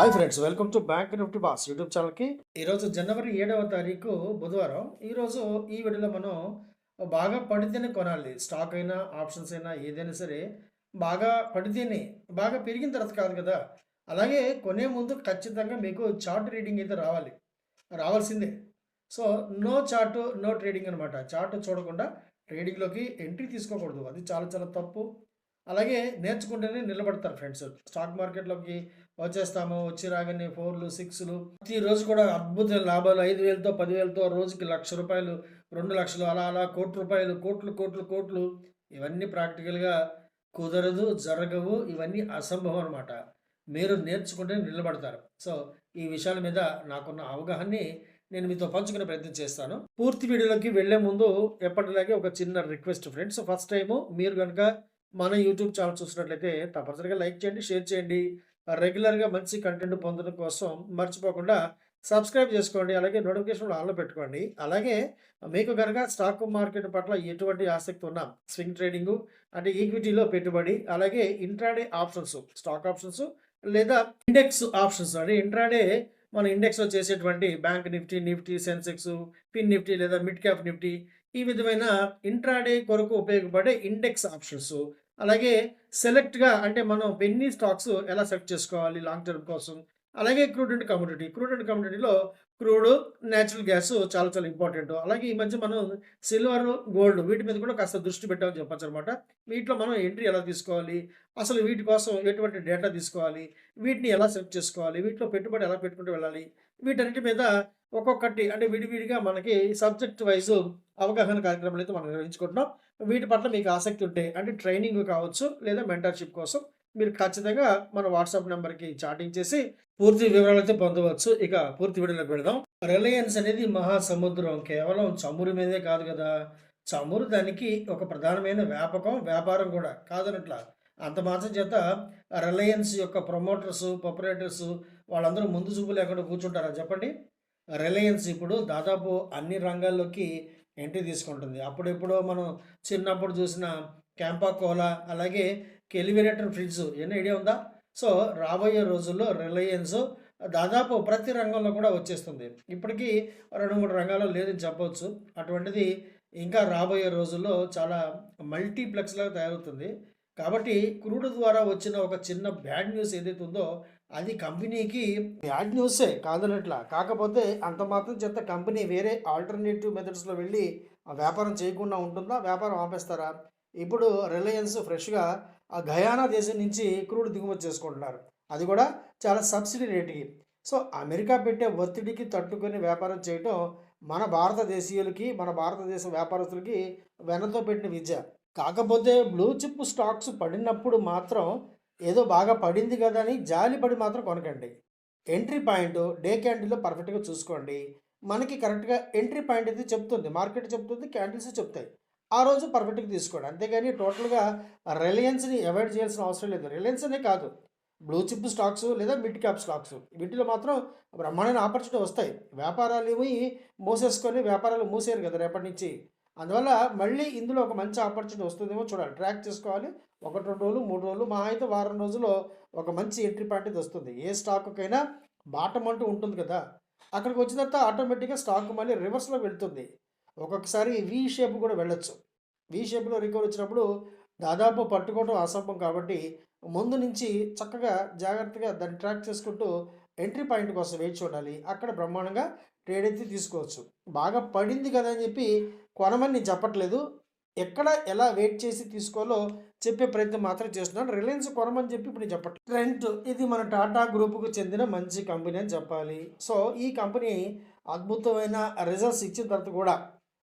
Hi friends welcome to bank Nifty boss YouTube ఛానల్కి ఈరోజు జనవరి ఏడవ తారీఖు బుధవారం. ఈరోజు ఈ వీడియోలో మనం బాగా పడితేనే కొనాలి. స్టాక్ అయినా ఆప్షన్స్ అయినా ఏదైనా సరే బాగా పడితేనే బాగా పెరిగిన తర్వాత కాదు కదా. అలాగే కొనే ముందు ఖచ్చితంగా మీకు చార్ట్ రీడింగ్ అయితే రావాలి. రావాల్సిందే. So no chart no trading అనమాట చార్ట్ చూడకుండా ట్రేడింగ్లోకి ఎంట్రీ తీసుకోకూడదు. అది చాలా చాలా తప్పు. అలాగే నేర్చుకుంటేనే నిలబడతారు ఫ్రెండ్స్. స్టాక్ మార్కెట్లోకి వచ్చేస్తాము వచ్చి రాగానే ఫోర్లు సిక్స్లు. ప్రతిరోజు కూడా అద్భుతమైన లాభాలు. ఐదు వేలతో పదివేలతో రోజుకి లక్ష రూపాయలు రెండు లక్షలు అలా అలా కోటి రూపాయలు కోట్లు కోట్లు కోట్లు. ఇవన్నీ ప్రాక్టికల్గా కుదరదు జరగవు. ఇవన్నీ అసంభవం అనమాట మీరు నేర్చుకుంటే నిలబడతారు. సో ఈ విషయాల మీద నాకున్న అవగాహనని నేను మీతో పంచుకునే ప్రయత్నం చేస్తాను. పూర్తి వీడియోలోకి వెళ్ళే ముందు ఎప్పటిలాగే ఒక చిన్న రిక్వెస్ట్ ఫ్రెండ్స్. ఫస్ట్ టైము మీరు కనుక మన యూట్యూబ్ ఛానల్ చూసినట్లయితే తప్పనిసరిగా లైక్ చేయండి షేర్ చేయండి. రెగ్యులర్గా మంచి కంటెంట్ పొందడం కోసం మర్చిపోకుండా సబ్స్క్రైబ్ చేసుకోండి. అలాగే నోటిఫికేషన్ ఆన్లో పెట్టుకోండి. అలాగే మీకు కనుక స్టాక్ మార్కెట్ పట్ల ఎటువంటి ఆసక్తి ఉన్నా స్వింగ్ ట్రేడింగ్ అంటే ఈక్విటీలో పెట్టుబడి అలాగే ఇంట్రాడే ఆప్షన్స్ స్టాక్ ఆప్షన్స్ లేదా ఇండెక్స్ ఆప్షన్స్ అంటే ఇంట్రాడే మన ఇండెక్స్లో చేసేటువంటి bank Nifty Nifty Sensex fin Nifty లేదా మిడ్ క్యాప్ నిఫ్టీ ఈ విధమైన ఇంట్రాడే కొరకు ఉపయోగపడే ఇండెక్స్ ఆప్షన్స్ అలాగే సెలెక్ట్గా అంటే మనం ఎన్ని స్టాక్స్ ఎలా సెలెక్ట్ చేసుకోవాలి లాంగ్ టర్మ్ కోసం అలాగే crude and community crude and కమ్యూనిటీలో క్రూడ్ న్యాచురల్ గ్యాస్ చాలా చాలా ఇంపార్టెంట్. అలాగే ఈ మధ్య మనం సిల్వర్ గోల్డ్ వీటి మీద కూడా కాస్త దృష్టి పెట్టామని చెప్పచ్చు అనమాట వీటిలో మనం ఎంట్రీ ఎలా తీసుకోవాలి అసలు వీటి కోసం ఎటువంటి డేటా తీసుకోవాలి వీటిని ఎలా సెలెక్ట్ చేసుకోవాలి వీటిలో పెట్టుబడి ఎలా పెట్టుకుంటూ వెళ్ళాలి వీటన్నిటి మీద ఒక్కొక్కటి అంటే విడివిడిగా మనకి సబ్జెక్ట్ వైజ్ అవగాహన కార్యక్రమాలు అయితే మనం నిర్వహించుకుంటున్నాం. వీటి పట్ల మీకు ఆసక్తి ఉంటే అంటే ట్రైనింగ్ కావచ్చు లేదా మెంటర్షిప్ కోసం మీరు ఖచ్చితంగా మన వాట్సాప్ నెంబర్కి చాటింగ్ చేసి పూర్తి వివరాలు అయితే పొందవచ్చు. ఇక పూర్తి వీడియోలోకి వెళదాం. రిలయన్స్ అనేది మహాసముద్రం. కేవలం చమురు మీదే కాదు కదా. చమురు దానికి ఒక ప్రధానమైన వ్యాపకం వ్యాపారం కూడా. కాదనట్ల? అంత మాత్రం చేత రిలయన్స్ యొక్క ప్రమోటర్స్ ప్రొపరేటర్స్ వాళ్ళందరూ ముందు చూపు లేకుండా కూర్చుంటారా? చెప్పండి. రిలయన్స్ ఇప్పుడు దాదాపు అన్ని రంగాల్లోకి ఎంట్రీ తీసుకుంటుంది. అప్పుడెప్పుడో మనం చిన్నప్పుడు చూసిన క్యాంపా కోలా అలాగే కెలివేరేటర్ ఫ్రిడ్జ్ ఎన్ని ఐడియా ఉందా? సో రాబోయే రోజుల్లో రిలయన్స్ దాదాపు ప్రతి రంగంలో కూడా వచ్చేస్తుంది. ఇప్పటికీ రెండు మూడు రంగాల్లో లేదని చెప్పవచ్చు. అటువంటిది ఇంకా రాబోయే రోజుల్లో చాలా మల్టీప్లెక్స్ లాగా తయారవుతుంది. కాబట్టి క్రూడ్ ద్వారా వచ్చిన ఒక చిన్న బ్యాడ్ న్యూస్ ఏదైతే ఉందో అది కంపెనీకి బ్యాడ్ న్యూసే కాదనట్లా కాకపోతే అంత మాత్రం చేత కంపెనీ వేరే ఆల్టర్నేటివ్ మెథడ్స్లో వెళ్ళి ఆ వ్యాపారం చేయకుండా ఉంటుందా? వ్యాపారం ఆపేస్తారా? ఇప్పుడు రిలయన్స్ ఫ్రెష్గా ఆ గయానా దేశం నుంచి క్రూడ్ దిగుమతి చేసుకుంటున్నారు. అది కూడా చాలా సబ్సిడీ రేటుకి. సో అమెరికా పెట్టే ఒత్తిడికి తట్టుకొని వ్యాపారం చేయటం మన భారతదేశీయులకి మన భారతదేశ వ్యాపారస్తులకి వెనతో పెట్టిన విద్య. కాకపోతే బ్లూ చిప్ స్టాక్స్ పడినప్పుడు మాత్రం ఏదో బాగా పడింది కదా అని జాలిపడి మాత్రం కొనకండి. ఎంట్రీ పాయింట్ డే క్యాండిల్లో పర్ఫెక్ట్గా చూసుకోండి. మనకి కరెక్ట్గా ఎంట్రీ పాయింట్ అయితే చెప్తుంది. మార్కెట్ చెప్తుంది క్యాండిల్స్ చెప్తాయి. ఆ రోజు పర్ఫెక్ట్గా తీసుకోండి. అంతేగాని టోటల్గా రిలయన్స్ని అవాయిడ్ చేయాల్సిన అవసరం లేదు. రిలయన్స్ అనే కాదు. బ్లూ చిప్ స్టాక్స్ లేదా మిడ్ క్యాప్ స్టాక్స్ వీటిలో మాత్రం బ్రహ్మాండమైన ఆపర్చునిటీ వస్తాయి. వ్యాపారాలు ఏమి మూసేసుకొని వ్యాపారాలు మూసేరు కదా రేపటి నుంచి. అందువల్ల మళ్ళీ ఇందులో ఒక మంచి ఆపర్చునిటీ వస్తుందేమో చూడాలి. ట్రాక్ చేసుకోవాలి. ఒకటి రెండు రోజులు మూడు రోజులు మా అయితే వారం రోజుల్లో ఒక మంచి ఎంట్రీ పాయింట్ వస్తుంది. ఏ స్టాకుకైనా బాటం అంటూ ఉంటుంది కదా. అక్కడికి వచ్చిన తర్వాత ఆటోమేటిక్గా స్టాక్ మళ్ళీ రివర్స్లో వెళ్తుంది. ఒక్కొక్కసారి వి షేప్ కూడా వెళ్ళొచ్చు. వి షేప్లో రికవర్ వచ్చినప్పుడు దాదాపు పట్టుకోవడం అసంభవం కాబట్టి ముందు నుంచి చక్కగా జాగ్రత్తగా దాన్ని ట్రాక్ చేసుకుంటూ ఎంట్రీ పాయింట్ కోసం వెయిట్ చూడాలి. అక్కడ బ్రహ్మాండంగా ట్రేడ్ అయితే తీసుకోవచ్చు. బాగా పడింది కదా అని చెప్పి కొనమని నేను చెప్పట్లేదు. ఎక్కడ ఎలా వెయిట్ చేసి తీసుకోవాలో చెప్పే ప్రయత్నం మాత్రం చేస్తున్నాను రిలయన్స్ కొనమని చెప్పి ఇప్పుడు నేను చెప్పట్లేదు ట్రెంట్ ఇది మన టాటా గ్రూప్కు చెందిన మంచి కంపెనీ అని చెప్పాలి. సో ఈ కంపెనీ అద్భుతమైన రిజల్ట్స్ ఇచ్చిన తర్వాత కూడా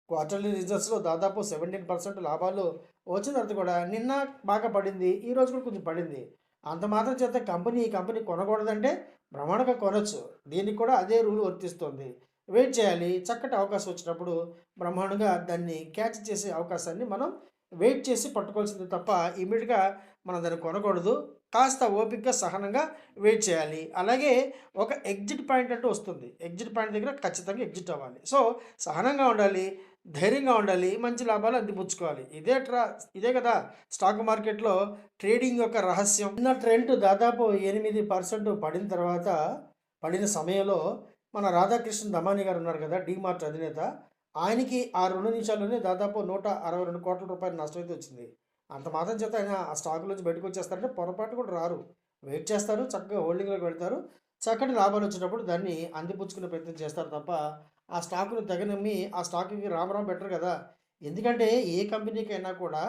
క్వార్టర్లీ రిజల్ట్స్లో దాదాపు సెవెంటీన్ పర్సెంట్ లాభాలు వచ్చిన తర్వాత కూడా నిన్న బాగా పడింది ఈ రోజు కూడా కొంచెం పడింది. అంత మాత్రం చేత కంపెనీ ఈ కంపెనీ కొనకూడదంటే బ్రహ్మాండంగా కొనొచ్చు. దీనికి కూడా అదే రూల్ వర్తిస్తుంది. వెయిట్ చేయాలి. చక్కటి అవకాశం వచ్చినప్పుడు బ్రహ్మాండంగా దాన్ని క్యాచ్ చేసే అవకాశాన్ని మనం వెయిట్ చేసి పట్టుకోవాల్సింది తప్ప ఇమీడియట్గా మనం దాన్ని కొనకూడదు. కాస్త ఓపికగా సహనంగా వెయిట్ చేయాలి. అలాగే ఒక ఎగ్జిట్ పాయింట్ అంటూ వస్తుంది. ఎగ్జిట్ పాయింట్ దగ్గర ఖచ్చితంగా ఎగ్జిట్ అవ్వాలి. సో సహనంగా ఉండాలి ధైర్యంగా ఉండాలి మంచి లాభాలు అందిపుచ్చుకోవాలి. ఇదే ట్రా ఇదే కదా స్టాక్ మార్కెట్లో ట్రేడింగ్ యొక్క రహస్యం. నిన్న ట్రెండ్ దాదాపు ఎనిమిది పర్సెంట్ పడిన తర్వాత పడిన సమయంలో మన రాధాకృష్ణ దమాని గారు ఉన్నారు కదా డీమార్ట్ అధినేత. ఆయనకి ఆ రెండు నిమిషాల్లోనే దాదాపు నూట అరవై రెండు కోట్ల రూపాయల నష్టం అయితే వచ్చింది. అంత మాత్రం చేత ఆయన ఆ స్టాక్ నుంచి బయటకు వచ్చేస్తారంటే పొరపాటు కూడా రారు. వెయిట్ చేస్తారు చక్కగా హోల్డింగ్లోకి పెడతారు చక్కటి లాభాలు వచ్చినప్పుడు దాన్ని అందిపుచ్చుకునే ప్రయత్నం చేస్తారు తప్ప ఆ స్టాకును తెగనమ్మి ఆ స్టాక్కి రామరాం బెటర్ కదా. ఎందుకంటే ఏ కంపెనీకైనా కూడా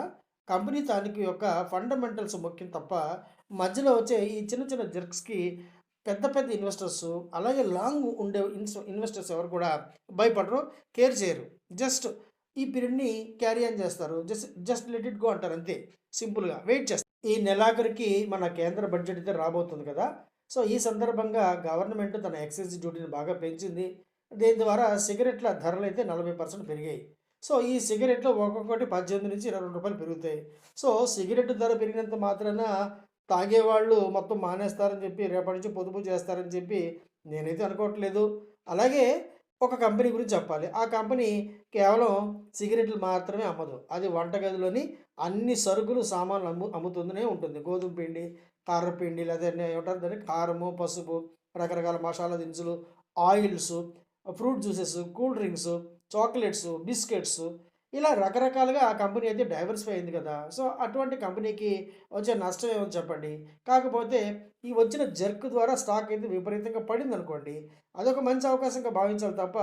కంపెనీ తానికి యొక్క ఫండమెంటల్స్ ముఖ్యం తప్ప మధ్యలో వచ్చే ఈ చిన్న చిన్న జర్క్స్కి పెద్ద పెద్ద ఇన్వెస్టర్స్ అలాగే లాంగ్ ఉండే ఇన్స్ ఇన్వెస్టర్స్ ఎవరు కూడా భయపడరు కేర్ చేయరు. జస్ట్ ఈ పీరియడ్ని క్యారీ ఆన్ చేస్తారు. Just just let it go అంటారు అంతే. సింపుల్గా వెయిట్ చేస్తారు. ఈ నెలాఖరికి మన కేంద్ర బడ్జెట్ అయితే రాబోతుంది కదా. సో ఈ సందర్భంగా గవర్నమెంట్ తన ఎక్సైజ్ డ్యూటీని బాగా పెంచింది. దీని ద్వారా సిగరెట్ల ధరలు అయితే నలభై పర్సెంట్ పెరిగాయి. సో ఈ సిగరెట్లు ఒక్కొక్కటి పద్దెనిమిది నుంచి ఇరవై రెండు రూపాయలు పెరుగుతాయి. సో సిగరెట్ ధర పెరిగినంత మాత్రాన తాగేవాళ్ళు మొత్తం మానేస్తారని చెప్పి రేపటి నుంచి పొదుపు చేస్తారని చెప్పి నేనైతే అనుకోవట్లేదు. అలాగే ఒక కంపెనీ గురించి చెప్పాలి. ఆ కంపెనీ కేవలం సిగరెట్లు మాత్రమే అమ్మదు. అది వంటగదిలోని అన్ని సరుకులు సామాన్లు అమ్ము అమ్ముతుందనే ఉంటుంది. గోధుమ పిండి కారపిండి లేదా ఏమంటారు దాన్ని? కారము పసుపు రకరకాల మసాలా దినుసులు oils fruit juices cool drinks chocolates biscuits ఇలా రకరకాలుగా ఆ కంపెనీ అయితే డైవర్సిఫై అయింది కదా. సో అటువంటి కంపెనీకి వచ్చే నష్టం ఏమో చెప్పండి. కాకపోతే ఈ వచ్చిన జర్క్ ద్వారా స్టాక్ అయితే విపరీతంగా పడింది అనుకోండి అదొక మంచి అవకాశంగా భావించాలి తప్ప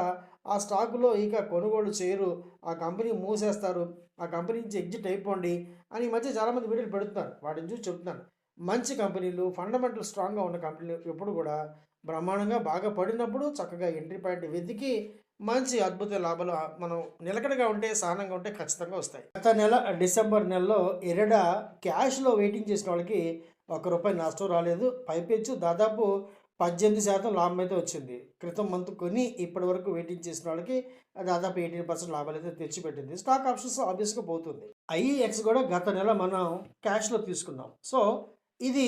ఆ స్టాకులో ఇక కొనుగోలు చేయరు ఆ కంపెనీ మూసేస్తారు ఆ కంపెనీ నుంచి ఎగ్జిట్ అయిపోండి అని ఈ మధ్య చాలామంది వీడియోలు పెడుతున్నారు. వాటిని చూసి చెప్తున్నాను మంచి కంపెనీలు ఫండమెంటల్ స్ట్రాంగ్గా ఉన్న కంపెనీలు ఎప్పుడు కూడా బ్రహ్మాండంగా బాగా పడినప్పుడు చక్కగా ఎంట్రీ పాయింట్ వెతికి మంచి అద్భుత లాభాలు మనం నిలకడగా ఉంటే సహనంగా ఉంటే ఖచ్చితంగా వస్తాయి. గత నెల డిసెంబర్ నెలలో ఎరడ క్యాష్లో వెయిటింగ్ చేసిన వాళ్ళకి ఒక రూపాయి నష్టం రాలేదు. పైపెచ్చు దాదాపు పద్దెనిమిది శాతం లాభం అయితే వచ్చింది. క్రితం మంత్ కొని ఇప్పటి వరకు వెయిటింగ్ చేసిన వాళ్ళకి దాదాపు ఎయిటీన్ పర్సెంట్ లాభాలు అయితే తెచ్చిపెట్టింది. స్టాక్ ఆప్షన్స్ ఆబ్వియస్గా పోతుంది. ఐఈఎక్స్ కూడా గత నెల మనం క్యాష్లో తీసుకున్నాం. సో ఇది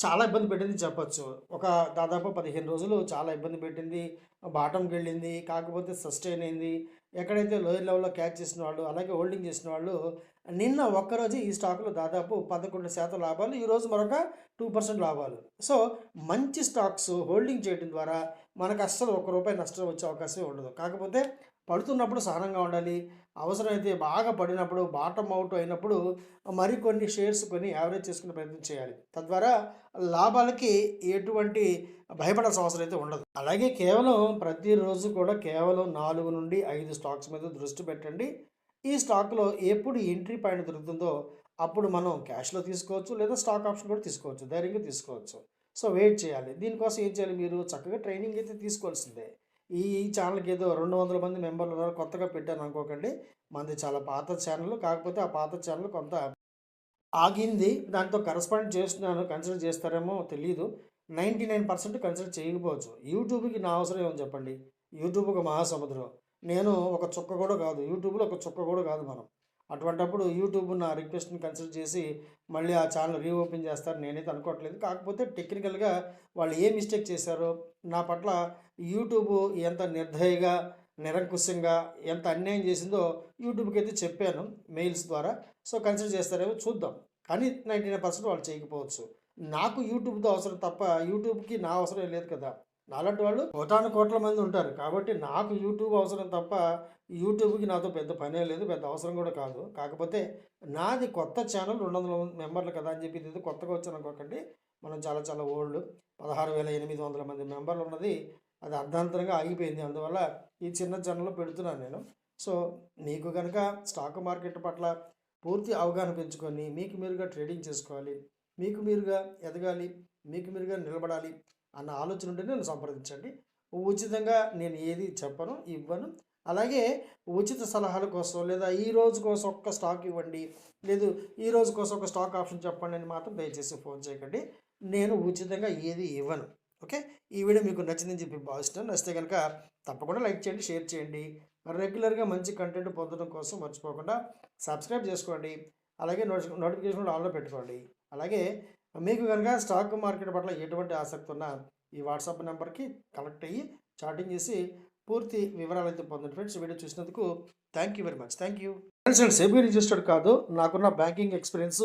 చాలా ఇబ్బంది పెట్టింది చెప్పచ్చు. ఒక దాదాపు పదిహేను రోజులు చాలా ఇబ్బంది పెట్టింది. బాటంకి వెళ్ళింది కాకపోతే సస్టైన్ అయింది. ఎక్కడైతే లోయర్ లెవెల్లో క్యాచ్ చేసిన వాళ్ళు అలాగే హోల్డింగ్ చేసిన వాళ్ళు నిన్న ఒక్కరోజు ఈ స్టాకులు దాదాపు పదకొండు శాతం లాభాలు ఈరోజు మరొక టూ పర్సెంట్ లాభాలు. సో మంచి స్టాక్స్ హోల్డింగ్ చేయడం ద్వారా మనకు అస్సలు ఒక రూపాయి నష్టం వచ్చే అవకాశం ఉండదు. కాకపోతే పడుతున్నప్పుడు సహనంగా ఉండాలి. అవసరమైతే బాగా పడినప్పుడు బాటమ్ అవుట్ అయినప్పుడు మరికొన్ని షేర్స్ కొని యావరేజ్ చేసుకునే ప్రయత్నం చేయాలి. తద్వారా లాభాలకి ఎటువంటి భయపడాల్సిన అవసరం అయితే ఉండదు. అలాగే కేవలం ప్రతిరోజు కూడా కేవలం నాలుగు నుండి ఐదు స్టాక్స్ మీద దృష్టి పెట్టండి. ఈ స్టాక్లో ఎప్పుడు ఎంట్రీ పాయింట్ దొరుకుతుందో అప్పుడు మనం క్యాష్లో తీసుకోవచ్చు లేదా స్టాక్ ఆప్షన్ కూడా తీసుకోవచ్చు. ధైర్యంగా తీసుకోవచ్చు. సో వెయిట్ చేయాలి. దీనికోసం ఏం చేయాలి? మీరు చక్కగా ట్రైనింగ్ అయితే తీసుకోవాల్సిందే. ఈ ఛానల్కి ఏదో రెండు వందల మంది మెంబర్లు ఉన్నారు. కొత్తగా పెట్టాను అనుకోకండి. మనది చాలా పాత ఛానల్. కాకపోతే ఆ పాత ఛానల్ కొంత ఆగింది. దాంతో కరస్పాండ్ చేస్తున్నాను. కన్సిడర్ చేస్తారేమో తెలియదు నైంటీ నైన్ పర్సెంట్ కన్సిడర్ చేయకపోవచ్చు. యూట్యూబ్కి నా అవసరం ఏమని చెప్పండి. యూట్యూబ్ ఒక మహాసముద్రం. నేను ఒక చుక్క కూడా కాదు. యూట్యూబ్లో ఒక చుక్క కూడా కాదు మనం. అటువంటప్పుడు యూట్యూబ్ నా రిక్వెస్ట్ని కన్సిడర్ చేసి మళ్ళీ ఆ ఛానల్ రీఓపెన్ చేస్తారు నేనైతే అనుకోవట్లేదు. కాకపోతే టెక్నికల్గా వాళ్ళు ఏ మిస్టేక్ చేశారో నా పట్ల యూట్యూబ్ ఎంత నిర్దయగా నిరంకుశంగా ఎంత అన్యాయం చేసిందో యూట్యూబ్కి అయితే చెప్పాను మెయిల్స్ ద్వారా. సో కన్సిడర్ చేస్తారేమో చూద్దాం. కానీ నైంటీ నైన్ పర్సెంట్ వాళ్ళు చేయకపోవచ్చు. నాకు యూట్యూబ్తో అవసరం తప్ప యూట్యూబ్కి నా అవసరం లేదు కదా. నాలాంటి వాళ్ళు కోటాను కోట్ల మంది ఉంటారు. కాబట్టి నాకు యూట్యూబ్ అవసరం తప్ప యూట్యూబ్కి నాతో పెద్ద పనే లేదు పెద్ద అవసరం కూడా కాదు. కాకపోతే నాది కొత్త ఛానల్ రెండు వందల మెంబర్లు కదా అని చెప్పి ఇది కొత్తగా వచ్చాను అనుకోకండి. మనం చాలా చాలా ఓల్డ్ పదహారు వేల ఎనిమిది వందల మంది మెంబర్లు ఉన్నది. అది అర్ధాంతరంగా ఆగిపోయింది. అందువల్ల ఈ చిన్న ఛానల్లో పెడుతున్నాను నేను. సో మీకు కనుక స్టాక్ మార్కెట్ పట్ల పూర్తి అవగాహన పెంచుకొని మీకు మీరుగా ట్రేడింగ్ చేసుకోవాలి మీకు మీరుగా ఎదగాలి మీకు మీరుగా నిలబడాలి అన్న ఆలోచన ఉంటే నన్ను సంప్రదించండి. ఉచితంగా నేను ఏది చెప్పను ఇవ్వను. అలాగే ఉచిత సలహాల కోసం లేదా ఈ రోజు కోసం ఒక్క స్టాక్ ఇవ్వండి లేదు ఈ రోజు కోసం ఒక స్టాక్ ఆప్షన్ చెప్పండి అని మాత్రం దయచేసి ఫోన్ చేయకండి. నేను ఉచితంగా ఏది ఇవ్వను. ఓకే? ఈ వీడియో మీకు నచ్చిందని చెప్పి భావిస్తున్నాను. నచ్చితే కనుక తప్పకుండా లైక్ చేయండి షేర్ చేయండి. రెగ్యులర్గా మంచి కంటెంట్ పొందడం కోసం మర్చిపోకుండా సబ్స్క్రైబ్ చేసుకోండి. అలాగే నోటి నోటిఫికేషన్ ఆన్లో పెట్టుకోండి. అలాగే మీకు కనుక స్టాక్ మార్కెట్ పట్ల ఎటువంటి ఆసక్తి ఉన్నా ఈ వాట్సాప్ నెంబర్కి కనెక్ట్ అయ్యి చాటింగ్ చేసి పూర్తి వివరాలు అయితే పొందండి ఫ్రెండ్స్. వీడియో చూసినందుకు thank you very much thank you friends నేను సెబీ రిజిస్టర్డ్ కాదు. నాకున్న బ్యాంకింగ్ ఎక్స్పీరియన్స్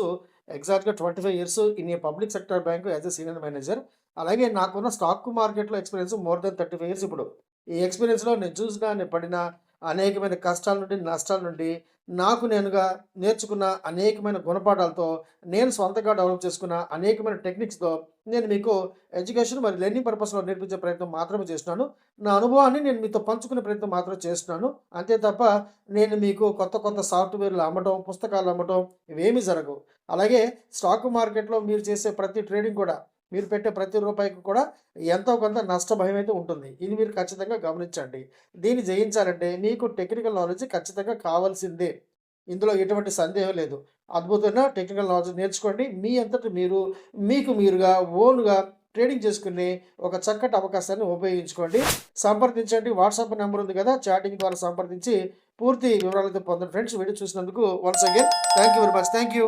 ఎగ్జాక్ట్గా twenty five years in a public sector bank as a senior manager అలాగే నాకున్న స్టాక్ మార్కెట్లో experience more than thirty five years ఇప్పుడు. ఈ ఎక్స్పీరియన్స్లో నేను చూసినా నేను పడిన అనేకమైన కష్టాల నుండి నష్టాల నుండి నాకు నేనుగా నేర్చుకున్న అనేకమైన గుణపాఠాలతో నేను సొంతగా డెవలప్ చేసుకున్న అనేకమైన టెక్నిక్స్తో నేను మీకు ఎడ్యుకేషన్ మరియు లెర్నింగ్ పర్పస్లో నేర్పించే ప్రయత్నం మాత్రమే చేస్తున్నాను. నా అనుభవాన్ని నేను మీతో పంచుకునే ప్రయత్నం మాత్రమే చేస్తున్నాను. అంతే తప్ప నేను మీకు కొత్త కొత్త సాఫ్ట్వేర్లు అమ్మటం పుస్తకాలు అమ్మటం ఇవేమీ జరగవు. అలాగే స్టాక్ మార్కెట్లో మీరు చేసే ప్రతి ట్రేడింగ్ కూడా మీరు పెట్టే ప్రతి రూపాయికి కూడా ఎంతో కొంత నష్ట భయం అయితే ఉంటుంది. ఇది మీరు ఖచ్చితంగా గమనించండి. దీన్ని జయించాలంటే మీకు టెక్నికల్ నాలెడ్జ్ ఖచ్చితంగా కావాల్సిందే. ఇందులో ఎటువంటి సందేహం లేదు. అద్భుతమైన టెక్నికల్ నాలెడ్జ్ నేర్చుకోండి. మీ అంతటి మీరు మీకు మీరుగా ఓన్గా ట్రేడింగ్ చేసుకునే ఒక చక్కటి అవకాశాన్ని ఉపయోగించుకోండి. సంప్రదించండి. వాట్సాప్ నెంబర్ ఉంది కదా చాటింగ్ ద్వారా సంప్రదించి పూర్తి వివరాలతో పొందండి. ఫ్రెండ్స్ వీడియో చూసినందుకు once again thank you very much thank you